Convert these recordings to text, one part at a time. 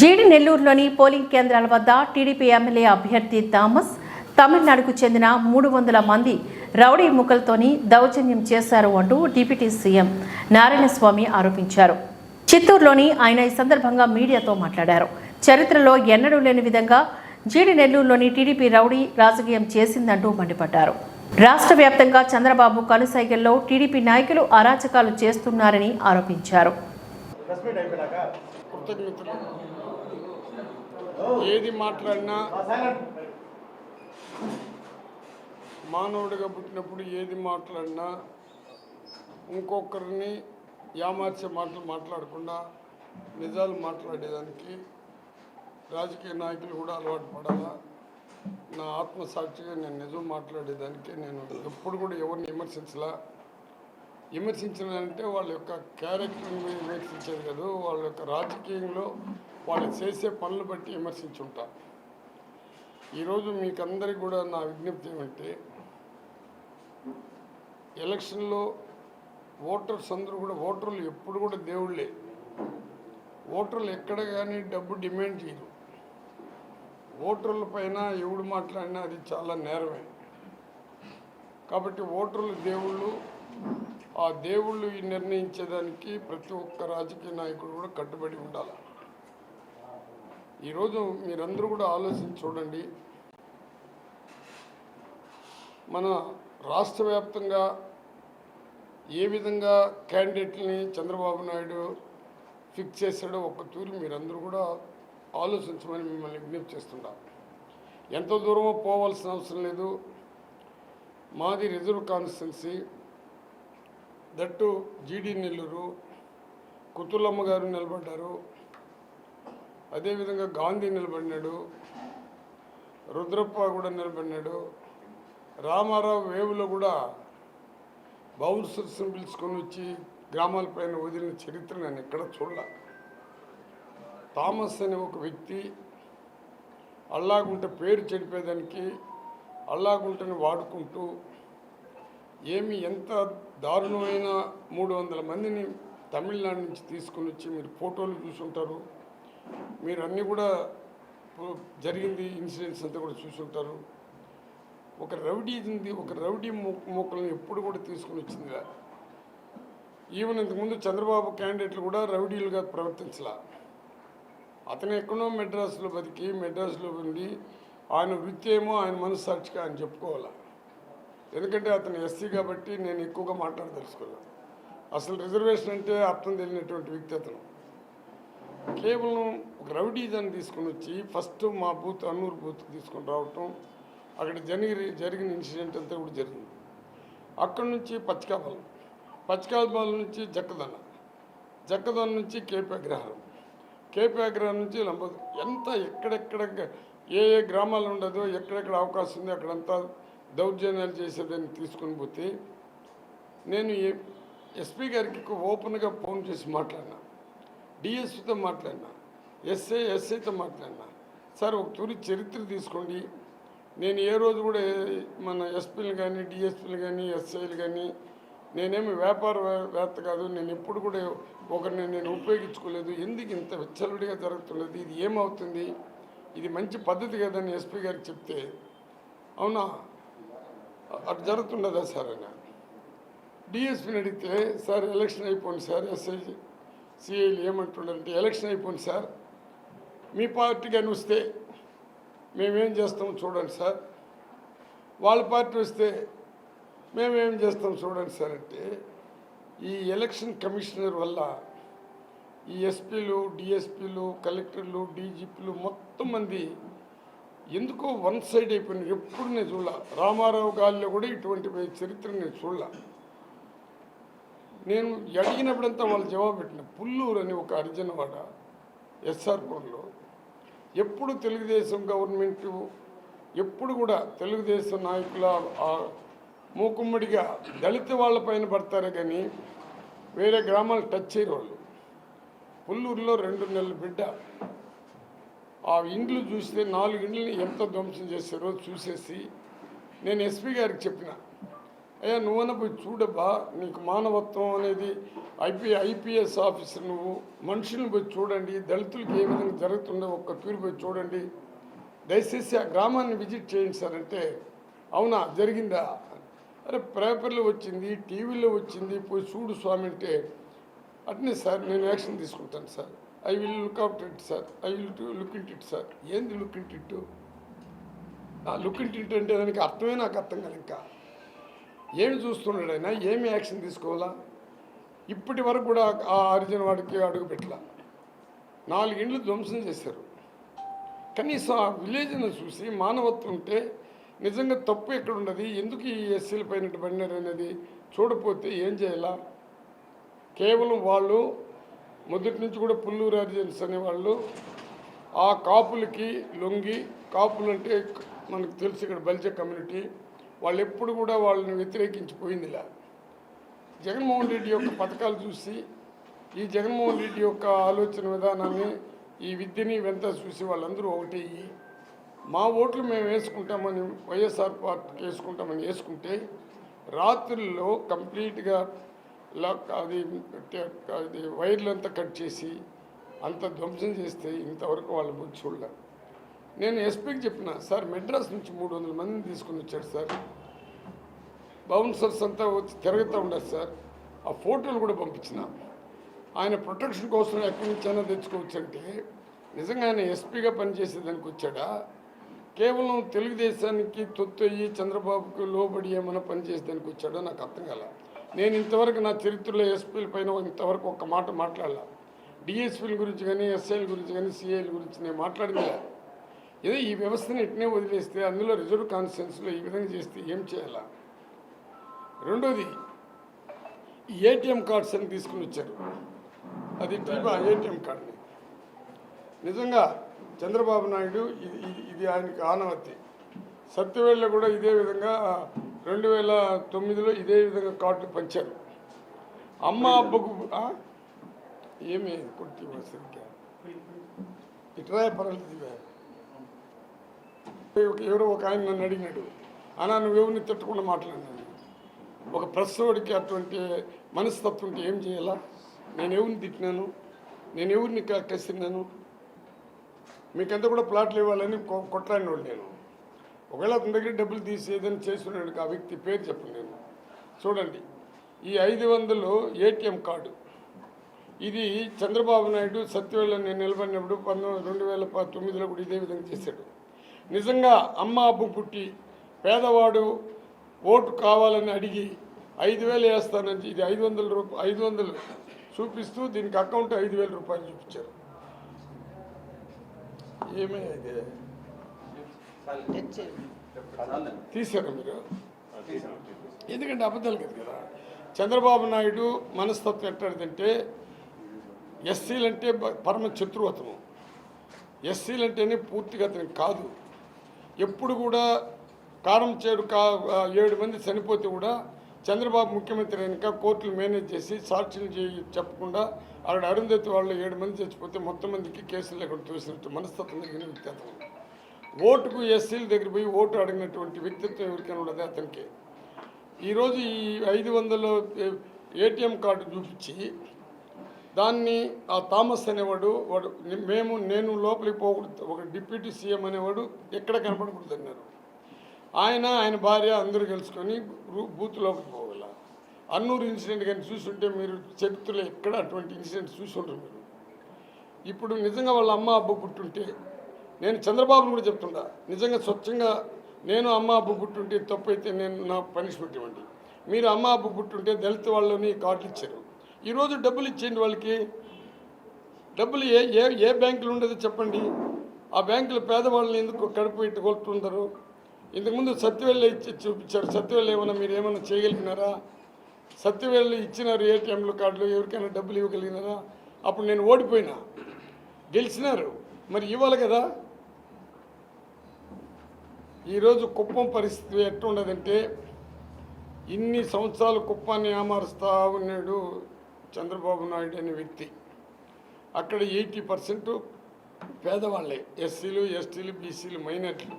జీడి నెల్లూరులోని పోలింగ్ కేంద్రాల వద్ద టీడీపీ ఎమ్మెల్యే అభ్యర్థి థామస్ తమిళనాడుకు చెందిన మూడు వందల మంది రౌడీ ముక్కలతోని దౌర్జన్యం చేశారు అంటూ డిప్యూటీ సీఎం నారాయణస్వామి ఆరోపించారు. చిత్తూరులోని ఆయన ఈ సందర్భంగా మీడియాతో మాట్లాడారు. చరిత్రలో ఎన్నడూ లేని విధంగా జీడి నెల్లూరులోని టీడీపీ రౌడీ రాజకీయం చేసిందంటూ మండిపడ్డారు. రాష్ట్ర వ్యాప్తంగా చంద్రబాబు కనుసైగల్లో టీడీపీ నాయకులు అరాచకాలు చేస్తున్నారని ఆరోపించారు. ఏది మాట్లాడినా మానవుడిగా పుట్టినప్పుడు ఏది మాట్లాడినా ఇంకొకరిని యామార్చే మాటలు మాట్లాడకుండా నిజాలు మాట్లాడేదానికి రాజకీయ నాయకులు కూడా అలవాటు పడాలా? నా ఆత్మసాక్షిగా నేను నిజం మాట్లాడేదానికి నేను ఎప్పుడు కూడా ఎవరిని విమర్శించలా? విమర్శించాలంటే వాళ్ళ యొక్క క్యారెక్టర్ని విమర్శించేది కాదు. వాళ్ళ యొక్క రాజకీయంలో వాళ్ళు చేసే పనులు బట్టి విమర్శించుంటా. ఈరోజు మీకు అందరికి కూడా నా విజ్ఞప్తి ఏమంటే ఎలక్షన్లో ఓటర్స్ అందరూ కూడా ఓటర్లు ఎప్పుడు కూడా దేవుళ్ళే. ఓటర్లు ఎక్కడ కానీ డబ్బు డిమాండ్ చేయరు. ఓటర్ల పైన ఎవడు మాట్లాడినా అది చాలా నేరమే. కాబట్టి ఓటర్లు దేవుళ్ళు ఆ దేవుళ్ళు ఈ నిర్ణయించేదానికి ప్రతి ఒక్క రాజకీయ నాయకుడు కూడా కట్టుబడి ఉండాలి. ఈరోజు మీరందరూ కూడా ఆలోచించి చూడండి. మన రాష్ట్ర వ్యాప్తంగా ఏ విధంగా క్యాండిడేట్ని చంద్రబాబు నాయుడు ఫిక్స్ చేశాడో ఒక తూరి మీరందరూ కూడా ఆలోచించమని మిమ్మల్ని విజ్ఞప్తి చేస్తున్నా. ఎంత దూరమో పోవాల్సిన అవసరం లేదు. మాది రిజర్వ్ కాన్స్టిట్యున్సీ. దట్టు జీడి నెల్లూరు కుతులమ్మ గారు నిలబడ్డారు. అదేవిధంగా గాంధీ నిలబడినాడు. రుద్రప్ప కూడా నిలబడినాడు. రామారావు వేవులో కూడా బౌన్సర్స్ని పిలుచుకొని వచ్చి గ్రామాలపైన వదిలిన చరిత్ర నేను ఎక్కడ చూడాల. థామస్ అనే ఒక వ్యక్తి అల్లాగుంట పేరు చెడిపేదానికి అల్లాగుంటని వాడుకుంటూ ఏమి ఎంత దారుణమైన మూడు వందల మందిని తమిళనాడు నుంచి తీసుకుని వచ్చి మీరు ఫోటోలు చూసుంటారు? మీరు అన్నీ కూడా జరిగింది ఇన్సిడెంట్స్ అంతా కూడా చూసుంటారు. ఒక రౌడీ ఉంది ఒక రౌడీ మూకలను ఎప్పుడు కూడా తీసుకుని వచ్చిందిగా ఈవెన్ ఇంతకుముందు చంద్రబాబు క్యాండిడేట్లు కూడా రౌడీలుగా ప్రవర్తించలా. అతను ఎక్కడో మెడ్రాస్లో బతికి మెడ్రాస్లో ఉండి ఆయన వృత్తి ఏమో ఆయన మనస్సాక్షిగా ఆయన చెప్పుకోవాలా. ఎందుకంటే అతను ఎస్సీ కాబట్టి నేను ఎక్కువగా మాట్లాడదలుచుకోలేదు అసలు రిజర్వేషన్ అంటే అర్థం తెలియనటువంటి వ్యక్తి అతను. కేవలం ఒక రౌడీజాన్ని తీసుకొని వచ్చి ఫస్ట్ మా బూత్ అన్నూరు బూత్ తీసుకొని రావటం అక్కడ జరిగి జరిగిన ఇన్సిడెంట్ అంతా కూడా జరిగింది. అక్కడి నుంచి పచ్చికాపాలెం పచ్చికాపాలెం నుంచి జక్కదన్న జక్కదన్న నుంచి కేపీ అగ్రహారం కేపీ అగ్రహారం నుంచి లంబదు ఎంత ఎక్కడెక్కడ ఏ ఏ గ్రామాలు ఉండదో ఎక్కడెక్కడ అవకాశం ఉంది అక్కడంతా దౌర్జన్యాలు చేసేదాన్ని తీసుకొని పోతే నేను ఎస్పీ గారికి ఓపెన్గా ఫోన్ చేసి మాట్లాడినా డిఎస్పితో మాట్లాడినా ఎస్ఐ ఎస్ఐతో మాట్లాడినా సార్ ఒక తూరి చరిత్ర తీసుకోండి. నేను ఏ రోజు కూడా మన ఎస్పీలు కానీ డిఎస్పీలు కానీ ఎస్ఐలు కానీ నేనేమి వ్యాపార వేత్త కాదు. నేను ఎప్పుడు కూడా ఒకరిని నేను ఉపయోగించుకోలేదు. ఎందుకు ఇంత విచ్చలుడిగా జరుగుతున్నది? ఇది ఏమవుతుంది? ఇది మంచి పద్ధతి కదని ఎస్పీ గారికి చెప్తే అవునా? అటు జరుగుతుండదా సార్ అని? డిఎస్పీని అడిగితే సార్ ఎలక్షన్ అయిపోయింది సార్ ఎస్ఐ సిఐలు ఏమంటుండంటే ఎలక్షన్ అయిపోయింది సార్. మీ పార్టీ కానీ వస్తే మేమేం చేస్తాం చూడండి సార్. వాళ్ళ పార్టీ వస్తే మేమేం చేస్తాం చూడండి సార్ అంటే ఈ ఎలక్షన్ కమిషనర్ వల్ల ఈ ఎస్పీలు డిఎస్పీలు కలెక్టర్లు డీజీపీలు మొత్తం మంది ఎందుకో వన్ సైడ్ అయిపోయింది. ఎప్పుడు నేను చూడాల. రామారావు గాలిలో కూడా ఇటువంటి చరిత్ర నేను చూడాల. నేను అడిగినప్పుడంతా వాళ్ళు జవాబు పెట్టిన పుల్లూరు అని ఒక అర్జునవాడ ఎస్ఆర్పూర్లో ఎప్పుడు తెలుగుదేశం గవర్నమెంట్ ఎప్పుడు కూడా తెలుగుదేశం నాయకుల మూకుమ్మడిగా దళిత వాళ్ళ పైన పడతారే కానీ వేరే గ్రామాలు టచ్ చేయరు వాళ్ళు. పుల్లూరులో రెండు నెలల బిడ్డ. ఆ ఇండ్లు చూస్తే నాలుగు ఇండ్లని ఎంత ధ్వంసం చేశారో చూసేసి నేను ఎస్పీ గారికి చెప్పిన అయ్యా నువ్వన్న పోయి చూడబ్బా నీకు మానవత్వం అనేది ఐపీ ఐపీఎస్ ఆఫీసర్ నువ్వు మనుషులను పోయి చూడండి దళితులకి ఏ విధంగా జరుగుతుందో ఒక్క తూరి పోయి చూడండి దయచేసి ఆ గ్రామాన్ని విజిట్ చేయండి సార్ అంటే అవునా జరిగిందా? అరే పేపర్లో వచ్చింది టీవీలో వచ్చింది పోయి చూడు స్వామి అంటే అట్నే సార్ నేను యాక్షన్ తీసుకుంటాను sir. I will look out it sir I will look into it sir ఏంది లుక్ ఇంట్ ఇట్ ఆ లుక్ ఇంట్ ఇట్ అంటే దానికి అర్థమే నాకు అర్థం కాదు ఇంకా. ఏమి చూస్తున్నాడు ఆయన? ఏమి యాక్షన్ తీసుకోవాలా? ఇప్పటి వరకు కూడా ఆ హరిజన వాడికి అడుగు పెట్టలా. నాలుగిండ్లు ధ్వంసం చేశారు. కనీసం ఆ విలేజ్ను చూసి మానవత్వం ఉంటే నిజంగా తప్పు ఎక్కడ ఉన్నది ఎందుకు ఈ ఎస్సీల పైన పడినారు అనేది చూడపోతే ఏం చేయాలా? కేవలం వాళ్ళు మొదటి నుంచి కూడా పుల్లూరు హరిజన్స్ అనేవాళ్ళు ఆ కాపులకి లొంగి కాపులు అంటే మనకు తెలుసు ఇక్కడ బలిజ కమ్యూనిటీ వాళ్ళు ఎప్పుడు కూడా వాళ్ళని వ్యతిరేకించిపోయిందిలా. జగన్మోహన్ రెడ్డి యొక్క పథకాలు చూసి ఈ జగన్మోహన్ రెడ్డి యొక్క ఆలోచన విధానాన్ని ఈ విద్యని వెంత చూసి వాళ్ళందరూ ఒకటి మా ఓట్లు మేము వేసుకుంటామని వైఎస్ఆర్ పార్టీకి వేసుకుంటామని వేసుకుంటే రాత్రుల్లో కంప్లీట్గా లాక్ అది అది అది వైర్లంతా కట్ చేసి అంత ధ్వంసం చేస్తే ఇంతవరకు వాళ్ళ బుద్ధి చూడలే. నేను ఎస్పీకి చెప్పిన సార్ మెడ్రాస్ నుంచి మూడు వందల మందిని తీసుకుని వచ్చాడు సార్. బౌన్సర్స్ అంతా వచ్చి తిరుగుతూ ఉండదు సార్. ఆ ఫోటోలు కూడా పంపించిన. ఆయన ప్రొటెక్షన్ కోసం ఎక్కడి నుంచైనా తెచ్చుకోవచ్చు తెచ్చుకోవచ్చంటే నిజంగా ఆయన ఎస్పీగా పనిచేసేదానికి వచ్చాడా? కేవలం తెలుగుదేశానికి తొత్తు అయ్యి లోబడి ఏమైనా పనిచేసేదానికి వచ్చాడో? నాకు అర్థం కాలే నేను ఇంతవరకు నా చరిత్రలో ఎస్పీల పైన ఇంతవరకు ఒక్క మాట మాట్లాడలే. డిఎస్పీల గురించి కానీ ఎస్ఐల గురించి కానీ సిఐల గురించి నేను మాట్లాడింది ఏదో ఈ వ్యవస్థను ఇట్నే వదిలేస్తే అందులో రిజర్వ్ కాన్స్టిట్యున్సీలో ఈ విధంగా చేస్తే ఏం చేయాలా? రెండోది ఏటీఎం కార్డ్స్ అని తీసుకుని వచ్చారు. అది టీబా ఏటీఎం కార్డుని నిజంగా చంద్రబాబు నాయుడు ఇది ఇది- ఇది ఆయనకి ఆనవత్తి సత్యవేళ్ళలో కూడా ఇదే విధంగా రెండు వేల తొమ్మిదిలో ఇదే విధంగా కార్డు పంచారు. అమ్మ అబ్బకు ఏమి కొట్టి సరిగ్గా ఇట్రా పర్వాలేదు ఎవరో ఒక ఆయన నన్ను అడిగినాడు. అన్నా నువ్వెవరిని తిట్టకుండా మాట్లాడినాను ఒక ప్రెస్ అటువంటి మనస్తత్వం ఉంటే ఏం చేయాలా? నేను ఎవరిని తిట్టినాను? నేను ఎవరిని క- కసిరినాను? మీకంతా కూడా ప్లాట్లు ఇవ్వాలని కొ- కొట్లాడిన వాడు నేను. ఒకవేళ అతని దగ్గర డబ్బులు తీసి ఏదైనా చేస్తున్నాడు ఆ వ్యక్తి పేరు చెప్పండి నేను. చూడండి ఈ ఐదు వందలు ఏటీఎం కార్డు. ఇది చంద్రబాబు నాయుడు సత్యవేళ నేను నిలబడినప్పుడు పంతొమ్మిది రెండు వేల ప- తొమ్మిదిలో కూడా ఇదే విధంగా చేశాడు. నిజంగా అమ్మ అబ్బు పుట్టి పేదవాడు ఓటు కావాలని అడిగి ఐదు వేలు వేస్తానని ఇది ఐదు వందల రూపాయలు ఐదు వందలు చూపిస్తూ దీనికి అకౌంట్ ఐదు వేల రూపాయలు చూపించారు. ఏమే ఇది? తీసారా మీరు. ఎందుకంటే అబద్ధాలు కదా కదా. చంద్రబాబు నాయుడు మనస్తత్వం ఎట్టాడంటే ఎస్సీలంటే పరమ శత్రువతము. ఎస్సీలంటేనే పూర్తిగా అతనికి కాదు. ఎప్పుడు కూడా కారం చేడు కా ఏడు మంది చనిపోతే కూడా చంద్రబాబు ముఖ్యమంత్రి అయినాక కోర్టులు మేనేజ్ చేసి సాక్షులు చేయి చెప్పకుండా అక్కడ అరుంధతి వాళ్ళు ఏడు మంది చచ్చిపోతే మొత్తం మందికి కేసులు లేకుండా చూసినట్టు మనస్తత్వం కలిగిన వ్యక్తి అతను. ఓటుకు ఎస్సీల దగ్గర పోయి ఓటు అడిగినటువంటి వ్యక్తిత్వం ఎవరికైనా ఉండదు అతనికి. ఈరోజు ఈ ఐదు వందల ఏటీఎం కార్డు చూపించి దాన్ని ఆ థామస్ అనేవాడు వాడు మేము నేను లోపలికి పోకూడదు ఒక డిప్యూటీ సీఎం అనేవాడు ఎక్కడ కనపడకూడదు అన్నారు. ఆయన ఆయన భార్య అందరూ కలుసుకొని రూ- బూత్ లోపలికి పోగల అన్నూరు ఇన్సిడెంట్ కానీ చూసుంటే మీరు చరిత్రలో ఎక్కడ అటువంటి ఇన్సిడెంట్ చూసి ఉండరు మీరు. ఇప్పుడు నిజంగా వాళ్ళ అమ్మ అబ్బ పుట్టుంటే నేను చంద్రబాబును కూడా చెప్తుండా నిజంగా స్వచ్ఛంగా నేను అమ్మ అబ్బు పుట్టుంటే తప్పు అయితే నేను నా పనిష్మెంట్ ఇవ్వండి. మీరు అమ్మ అబ్బు పుట్టుంటే దళిత వాళ్ళని కార్డులు ఇచ్చారు. ఈరోజు డబ్బులు ఇచ్చేయండి వాళ్ళకి. డబ్బులు ఏ ఏ ఏ బ్యాంకులు ఉండదో చెప్పండి. ఆ బ్యాంకులు పేదవాళ్ళని ఎందుకు కడుపు పెట్టి కొలుతుంటారు ఇంతకుముందు సత్యవేళ్ళు ఇచ్చి చూపించారు. సత్యవేళ్ళు ఏమైనా మీరు ఏమైనా చేయగలిగినారా? సత్యవేళ్ళు ఇచ్చినారు ఏటీఎంలు కార్డులు ఎవరికైనా డబ్బులు ఇవ్వగలిగినారా? అప్పుడు నేను ఓడిపోయినా. గెలిచినారు. మరి ఇవ్వాలి కదా? ఈరోజు కుప్పం పరిస్థితి ఎట్లుండదంటే ఇన్ని సంవత్సరాలు కుప్పాన్ని ఆమారుస్తూ ఉన్నాడు చంద్రబాబు నాయుడు అనే వ్యక్తి. అక్కడ ఎయిటీ పర్సెంట్ పేదవాళ్ళే ఎస్సీలు ఎస్టీలు బీసీలు మైనార్టీలు.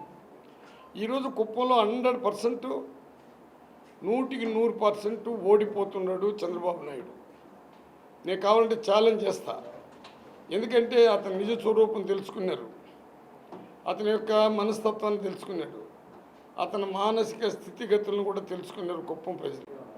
ఈరోజు కుప్పంలో హండ్రెడ్ పర్సెంట్ నూటికి నూరు పర్సెంట్ ఓడిపోతున్నాడు చంద్రబాబు నాయుడు. నేను కావాలంటే ఛాలెంజ్ చేస్తా. ఎందుకంటే అతని నిజ స్వరూపం తెలుసుకున్నారు. అతని యొక్క మనస్తత్వాన్ని తెలుసుకున్నాడు. అతని మానసిక స్థితిగతులను కూడా తెలుసుకున్నారు కుప్పం ప్రజలు.